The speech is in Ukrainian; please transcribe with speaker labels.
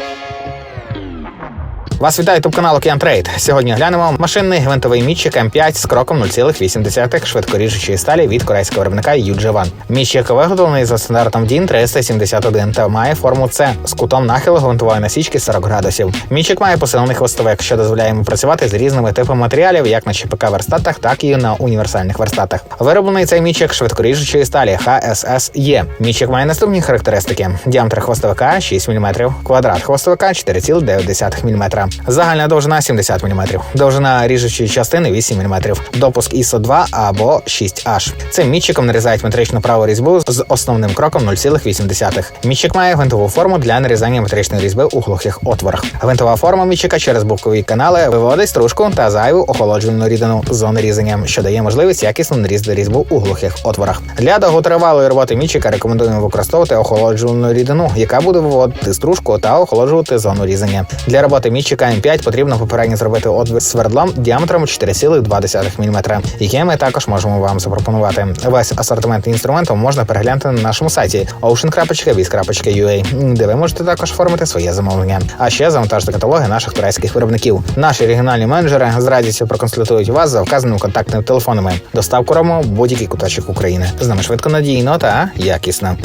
Speaker 1: thank you Вас вітає ютуб канал Океан. Сьогодні глянемо машинний гвинтовий мітчик М5 з кроком 0,8 швидкоріжучої сталі від корейського виробника UG1. Мітчик виготовлений за стандартом DIN 371 та має форму С з кутом нахилу гвинтової насічки 40 градусів. Мітчик має посилений хвостовик, що дозволяє йому працювати з різними типами матеріалів, як на ЧПК верстатах, так і на універсальних верстатах. Вироблений цей мітчик швидкоріжучої сталі HSSE. Мітчик має наступні характеристики: діаметр хвостовика 6 мм, квадрат хвостовика 4,9 мм. Загальна довжина 70 мм, довжина ріжучої частини 8 мм, допуск ISO 2 або 6H. Цим мітчиком нарізають метричну праву різьбу з основним кроком 0,8. Мітчик має гвинтову форму для нарізання метричної різьби у глухих отворах. Гвинтова форма мітчика через бокові канали виводить стружку та зайву охолоджувальну рідину з зони різання, що дає можливість якісно нарізати різьбу у глухих отворах. Для довготривалої роботи мітчика рекомендуємо використовувати охолоджувальну рідину, яка буде виводити стружку та охолоджувати зону різання. Для роботи мітчика М5 потрібно попередньо зробити отвір свердлом діаметром 4,2 мм, яке ми також можемо вам запропонувати. Весь асортимент інструменту можна переглянути на нашому сайті ocean.biz.ua, де ви можете також оформити своє замовлення. А ще завантажити каталоги наших турецьких виробників. Наші регіональні менеджери з радістю проконсультують вас за вказаними контактними телефонами. Доставку робимо будь-який куточок України. З нами швидко надійно та якісно.